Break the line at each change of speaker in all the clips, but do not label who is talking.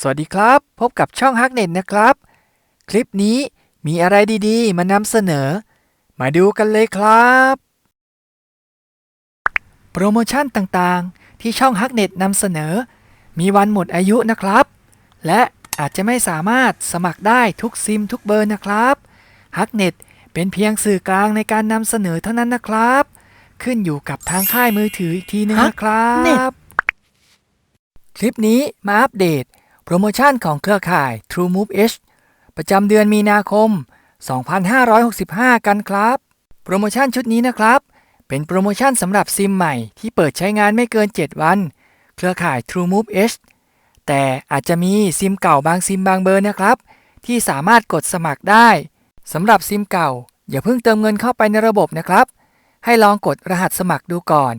สวัสดีครับ พบกับช่องฮักเน็ตนะครับ คลิปนี้มีอะไรดีๆ มานำเสนอ มาดูกันเลยครับ โปรโมชั่นต่างๆ ที่ช่องฮักเน็ตนำเสนอ มีวันหมดอายุนะครับ และอาจจะไม่สามารถสมัครได้ทุกซิมทุกเบอร์นะครับฮักเน็ตเป็นเพียงสื่อกลางในการนำเสนอเท่านั้นนะครับ ขึ้นอยู่กับทางค่ายมือถืออีกทีนึงนะครั
Hacknet
บคลิปนี้มาอัปเดต โปรโมชั่นของเครือข่าย TrueMove H ประจำเดือนมีนาคม 2565 กันครับ โปรโมชั่นชุดนี้นะครับ เป็นโปรโมชั่นสำหรับซิมใหม่ที่เปิดใช้งานไม่เกิน 7 วัน เครือข่าย TrueMove H แต่อาจจะมีซิมเก่าบางซิมบางเบอร์นะครับ ที่สามารถกดสมัครได้สำหรับซิมเก่า อย่าเพิ่งเติมเงินเข้าไปในระบบนะครับ ให้ลองกดรหัสสมัครดูก่อน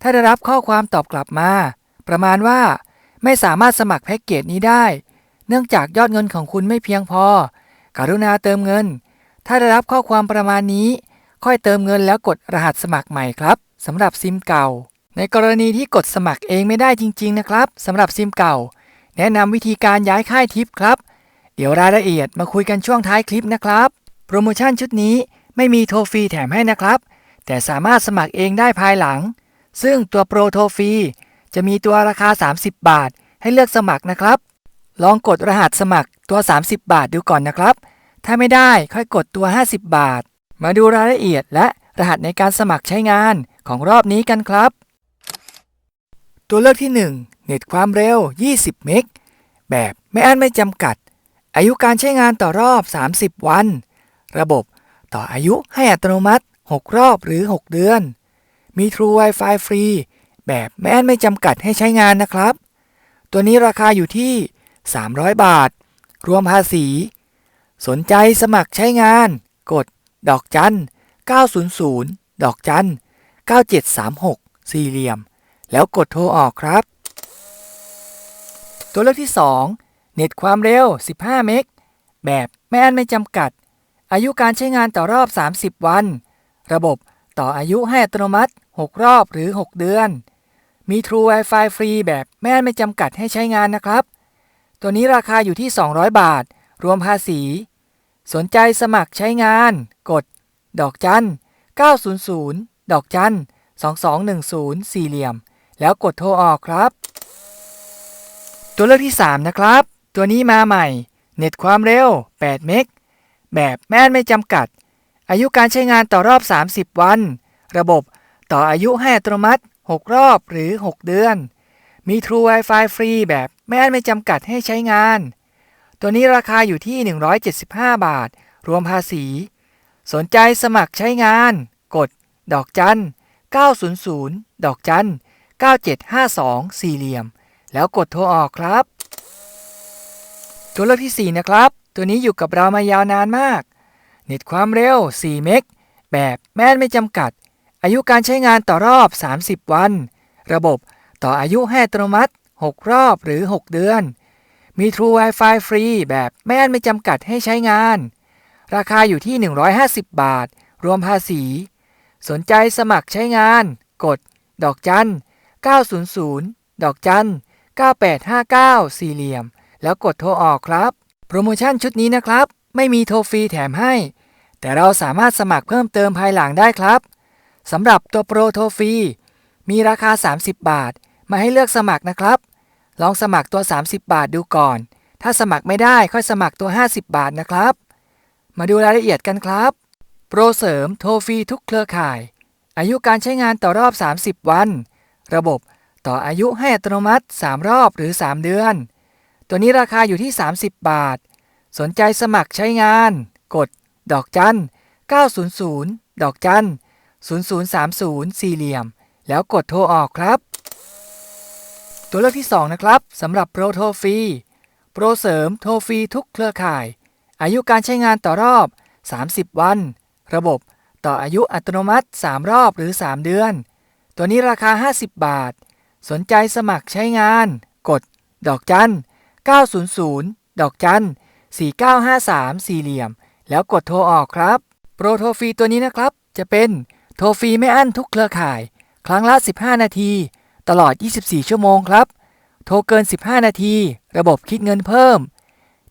ถ้าได้รับข้อความตอบกลับมา ประมาณว่า ไม่สามารถสมัครแพ็กเกจนี้ได้ เนื่องจากยอดเงินของคุณไม่เพียงพอ กรุณาเติมเงิน ถ้าได้รับข้อความประมาณนี้ ค่อยเติมเงินแล้วกดรหัสสมัครใหม่ครับสำหรับซิมเก่า ในกรณีที่กดสมัครเองไม่ได้จริง ๆ นะครับสำหรับซิมเก่า แนะนำวิธีการย้ายค่ายทิปครับ เดี๋ยวรายละเอียดมาคุยกันช่วงท้ายคลิปนะครับ โปรโมชั่นชุดนี้ไม่มีโทรฟรีแถมให้นะครับ แต่สามารถสมัครเองได้ภายหลัง ซึ่งตัวโปรโทรฟรี จะมีตัวราคา 30 บาท ให้เลือกสมัครนะครับ ลองกดรหัสสมัครตัว 30 บาทดูก่อนนะครับ ถ้าไม่ได้ค่อยกดตัว 50 บาท มาดูรายละเอียดและรหัสในการสมัครใช้งานของรอบนี้กันครับ ตัวเลือกที่ 1 เน็ตความเร็ว 20 เมก แบบไม่อั้นไม่จำกัด อายุการใช้งานต่อรอบ 30 วัน ระบบต่ออายุให้อัตโนมัติ 6 รอบหรือ 6 เดือน มี True Wi-Fi ฟรี แบบไม่อั้นไม่จำกัดให้ใช้งานนะครับ ตัวนี้ราคาอยู่ที่ 300 บาท รวมภาษี สนใจสมัครใช้งาน กด ดอกจัน 900 ดอกจัน 9736 สี่เหลี่ยม แล้วกดโทรออกครับ ตัวเลือกที่ 2 เน็ตความเร็ว 15 เมก แบบไม่นไม่จำกัด อายุการใช้งานต่อรอบ 30 วัน ระบบต่ออายุให้อัตโนมัติ 6 รอบหรือ 6 เดือน มี True Wi-Fi ฟรีแบบไม่นไม่จำกัดให้ใช้งานนะครับ ตัวนี้ราคาอยู่ที่ 200 บาท รวมภาษี สนใจสมัครใช้งาน กด ดอกจัน 900 ดอกจัน 2210 สี่เหลี่ยม แล้วกดโทรออกครับ ตัวเลือกที่ 3 นะครับ ตัวนี้มาใหม่ เน็ตความเร็ว 8 เมก แบบแม่นไม่จำกัด อายุการใช้งานต่อรอบ 30 วัน ระบบต่ออายุให้อัตโนมัติ 6 รอบหรือ 6 เดือน มี True Wi-Fi ฟรีแบบแม่นไม่จำกัดให้ใช้งาน ตัวนี้ราคาอยู่ที่ 175 บาท รวมภาษี สนใจสมัครใช้งาน กด ดอกจัน 900 ดอกจัน 9752 สี่เหลี่ยม แล้วกดโทรออกครับ ตัวเลือกที่ 4 นะครับ ตัวนี้อยู่กับเรามายาวนานมาก เน็ตความเร็ว 4 เมก แบบแม่นไม่จำกัด อายุการใช้งานต่อรอบ 30 วัน ระบบต่ออายุให้อัตโนมัติ 6 รอบหรือ 6 เดือน มี True Wi-Fi ฟรีแบบแม่นไม่จำกัดให้ใช้งาน ราคาอยู่ที่ 150 บาท รวมภาษี สนใจสมัครใช้งาน กด ดอกจัน 900 ดอกจัน 9859 สี่เหลี่ยม แล้วกดโทรออกครับ โปรโมชั่นชุดนี้นะครับ ไม่มีโทรฟรีแถมให้ แต่เราสามารถสมัครเพิ่มเติมภายหลังได้ครับ สำหรับตัวโปรโทรฟรีมีราคา 30 บาท มาให้เลือกสมัครนะครับ ลองสมัครตัว 30 บาทดูก่อน ถ้าสมัครไม่ได้ค่อยสมัครตัว 50 บาทนะครับ มาดูรายละเอียดกันครับ โปรเสริมโทรฟรีทุกเครือข่าย อายุการใช้งานต่อรอบ 30 วัน ระบบต่ออายุให้อัตโนมัติ 3 รอบหรือ 3 เดือน ตัวนี้ราคาอยู่ที่ 30 บาท สนใจสมัครใช้งาน กด ดอกจัน900 ดอกจัน 0030 สี่เหลี่ยม แล้วกดโทรออกครับ ตัวเลือกที่ 2 นะครับสำหรับโปรโทรฟรีโปรเสริมโทรฟรีทุกเครือข่าย อายุการใช้งานต่อรอบ 30 วัน ระบบต่ออายุอัตโนมัติ 3 รอบหรือ 3 เดือน ตัวนี้ราคา 50 บาท สนใจสมัครใช้งาน กด ดอกจัน 900 ดอกจัน 4953 สี่เหลี่ยม แล้วกดโทรออกครับ โปรโทรฟรีตัวนี้นะครับ จะเป็น โทรฟรีไม่อั้นทุกเครือข่าย ครั้งละ 15 นาที ตลอด 24 ชั่วโมงครับ โทรเกิน 15 นาที ระบบคิดเงินเพิ่ม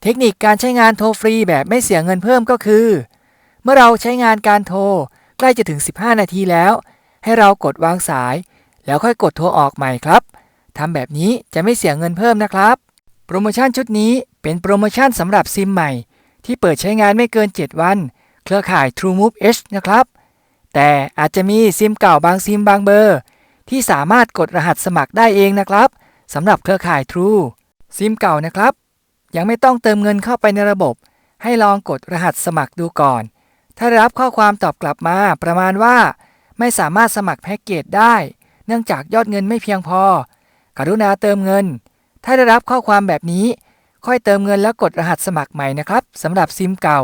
เทคนิคการใช้งานโทรฟรีแบบไม่เสียเงินเพิ่มก็คือ เมื่อเราใช้งานการโทรใกล้จะถึง 15 นาทีแล้ว ให้เรากดวางสาย แล้วค่อยกดโทรออกใหม่ครับทำแบบนี้จะไม่เสียเงินเพิ่มนะครับ โปรโมชั่นชุดนี้เป็นโปรโมชั่นสำหรับซิมใหม่ ที่เปิดใช้งานไม่เกิน 7 วัน เครือข่าย TrueMove H นะครับ แต่อาจจะมีซิมเก่าบางซิมบางเบอร์ ที่สามารถกดรหัสสมัครได้เองนะครับสำหรับเครือข่าย True ซิมเก่านะครับ ยังไม่ต้องเติมเงินเข้าไปในระบบ ให้ลองกดรหัสสมัครดูก่อน ถ้าได้รับข้อความตอบกลับมาประมาณว่า ไม่สามารถสมัครแพ็กเกจได้ เนื่องจากยอดเงินไม่เพียงพอ กรุณาเติมเงิน ถ้าได้รับข้อความแบบนี้ ค่อยเติมเงินแล้วกดรหัสสมัครใหม่นะครับสำหรับซิมเก่า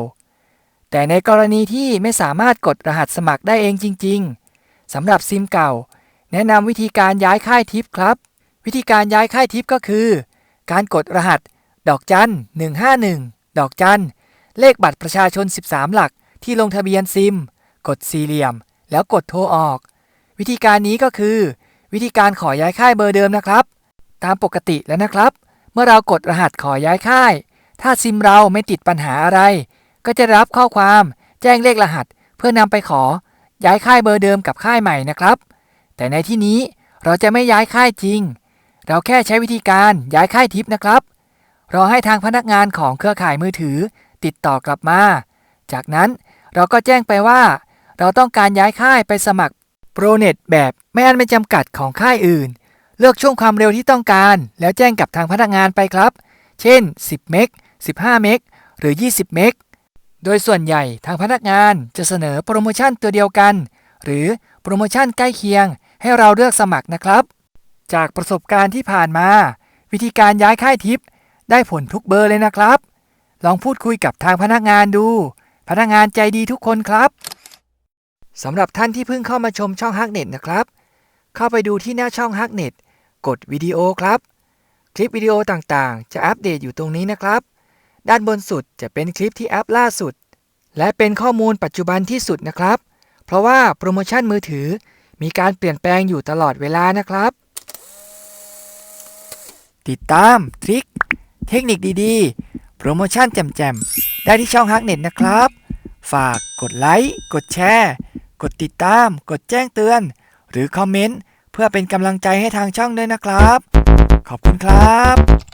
แต่ในกรณีที่ไม่สามารถกดรหัสสมัครได้เองจริง ๆสำหรับซิมเก่า แนะนำวิธีการย้ายค่ายทิปครับ วิธีการย้ายค่ายทิปก็คือ การกดรหัส ดอกจัน 151 ดอกจัน เลขบัตรประชาชน 13 หลักที่ลงทะเบียนซิม กดสี่เหลี่ยม แล้วกดโทรออก วิธีการนี้ก็คือ วิธีการขอย้ายค่ายเบอร์เดิมนะครับ ตามปกติแล้วนะครับ เมื่อเรากดรหัสขอย้ายค่าย ถ้าซิมเราไม่ติดปัญหาอะไร ก็จะรับข้อความแจ้งเลขรหัส เพื่อนำไปขอ ย้ายค่ายเบอร์เดิมกับค่ายใหม่นะครับ แต่ในที่นี้เราจะไม่ย้ายค่ายจริง เราแค่ใช้วิธีการย้ายค่ายทิปนะครับรอให้ทางพนักงานของเครือข่ายมือถือ ติดต่อกลับมา จากนั้นเราก็แจ้งไปว่า เราต้องการย้ายค่ายไปสมัครโปรเน็ตแบบไม่อันไม่จำกัดของค่ายอื่น เลือกช่วงความเร็วที่ต้องการ แล้วแจ้งกับทางพนักงานไปครับ เช่น 10 เมก 15 เมก หรือ 20 เมก โดยส่วนใหญ่ทางพนักงานจะเสนอโปรโมชั่นตัวเดียวกัน หรือโปรโมชั่นใกล้เคียงให้เราเลือกสมัครนะครับ จากประสบการณ์ที่ผ่านมา วิธีการย้ายค่ายทิป ได้ผลทุกเบอร์เลยนะครับ ลองพูดคุยกับทางพนักงานดู พนักงานใจดีทุกคนครับสำหรับท่านที่เพิ่งเข้ามาชมช่องฮักเน็ตนะครับ เข้าไปดูที่หน้าช่องฮักเน็ตกดวิดีโอครับ คลิปวิดีโอต่างๆ จะอัปเดตอยู่ตรงนี้นะครับ ด้านบนสุดจะเป็นคลิปที่อัปล่าสุด และเป็นข้อมูลปัจจุบันที่สุดนะครับ เพราะว่าโปรโมชั่นมือถือมีการเปลี่ยนแปลงอยู่ตลอดเวลานะครับ ติดตามทริคเทคนิคดีๆ โปรโมชั่นแจ่มๆ ได้ที่ช่องฮักเน็ตนะครับ ฝากกดไลค์กดแชร์ กดติดตาม กดแจ้งเตือน หรือคอมเมนต์เพื่อเป็นกำลังใจให้ทางช่องด้วยนะครับ ขอบคุณครับ